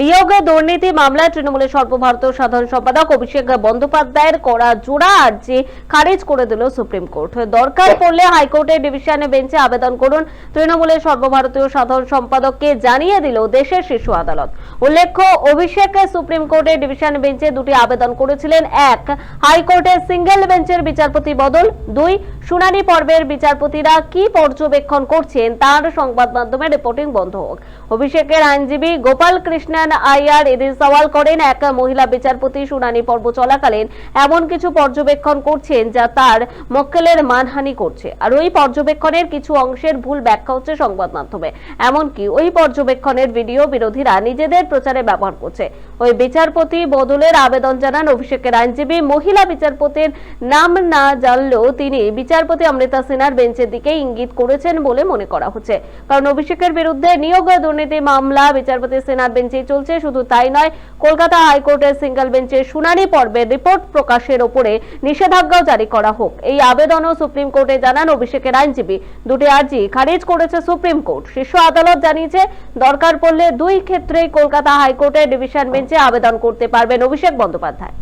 নিয়োগ দুর্নীতি মামলায় তৃণমূলের সর্বভারতীয় সাধারণ সম্পাদক অভিষেক বন্দ্যোপাধ্যায়ের করা জোড়া আর্জি খারিজ করে দিল সুপ্রিম কোর্ট। দরকার পড়লে হাইকোর্টের ডিভিশনে বেঞ্চে আবেদন করুন। তৃণমূলের সর্বভারতীয় সাধারণ সম্পাদককে জানিয়ে দিল দেশের শীর্ষ আদালত। উল্লেখ্য, অভিষেক সুপ্রিম কোর্টের ডিভিশন বেঞ্চে দুটি আবেদন করেছিলেন। এক, হাইকোর্টের সিঙ্গেল বেঞ্চের বিচারপতি বদল। দুই, শুনানি পর্বের বিচারপতিরা কি পর্যবেক্ষণ করছেন তার সংবাদ মাধ্যমে রিপোর্টিং বন্ধ হোক। অভিষেকের আইনজীবী গোপাল কৃষ্ণন আইয়ার এদিন সওয়াল করেন এক মহিলা বিচারপতি শুনানি পর্ব চলাকালীন এমন কিছু পর্যবেক্ষণ করছেন যা তার মক্কেলের মানহানি করছে। আর ওই পর্যবেক্ষণের কিছু অংশের ভুল ব্যাখ্যা হচ্ছে সংবাদ মাধ্যমে। এমনকি ওই পর্যবেক্ষণের ভিডিও বিরোধীরা নিজেদের প্রচারে ব্যবহার করছে। ওই বিচারপতি বদলের আবেদন জানান অভিষেকের আইনজীবী মহিলা বিচারপতির নাম না জানলেও তিনি বিচারপতি অমৃতা সিনহার বেঞ্চের দিকে ইঙ্গিত করেছেন বলে মনে করা হচ্ছে। কারণ অভিষেকের বিরুদ্ধে নিয়োগ দুর্নীতি মামলা বিচারপতি সিনহার বেঞ্চেই চলছে, শুধু তাই নয়, কলকাতা হাইকোর্টের সিঙ্গেল বেঞ্চের শুনানি পর্বে রিপোর্ট প্রকাশের ওপরে নিষেধাজ্ঞাও জারি করা হোক। এই আবেদনও সুপ্রিম কোর্টে জানান অভিষেকের আইনজীবী। দুটি আর্জি খারিজ করেছে সুপ্রিম কোর্ট। শীর্ষ আদালত জানিয়েছে, দরকার পড়লে দুই ক্ষেত্রেই কলকাতা হাইকোর্টের ডিভিশন বেঞ্চে আবেদন করতে পারবেন অভিষেক বন্দ্যোপাধ্যায়।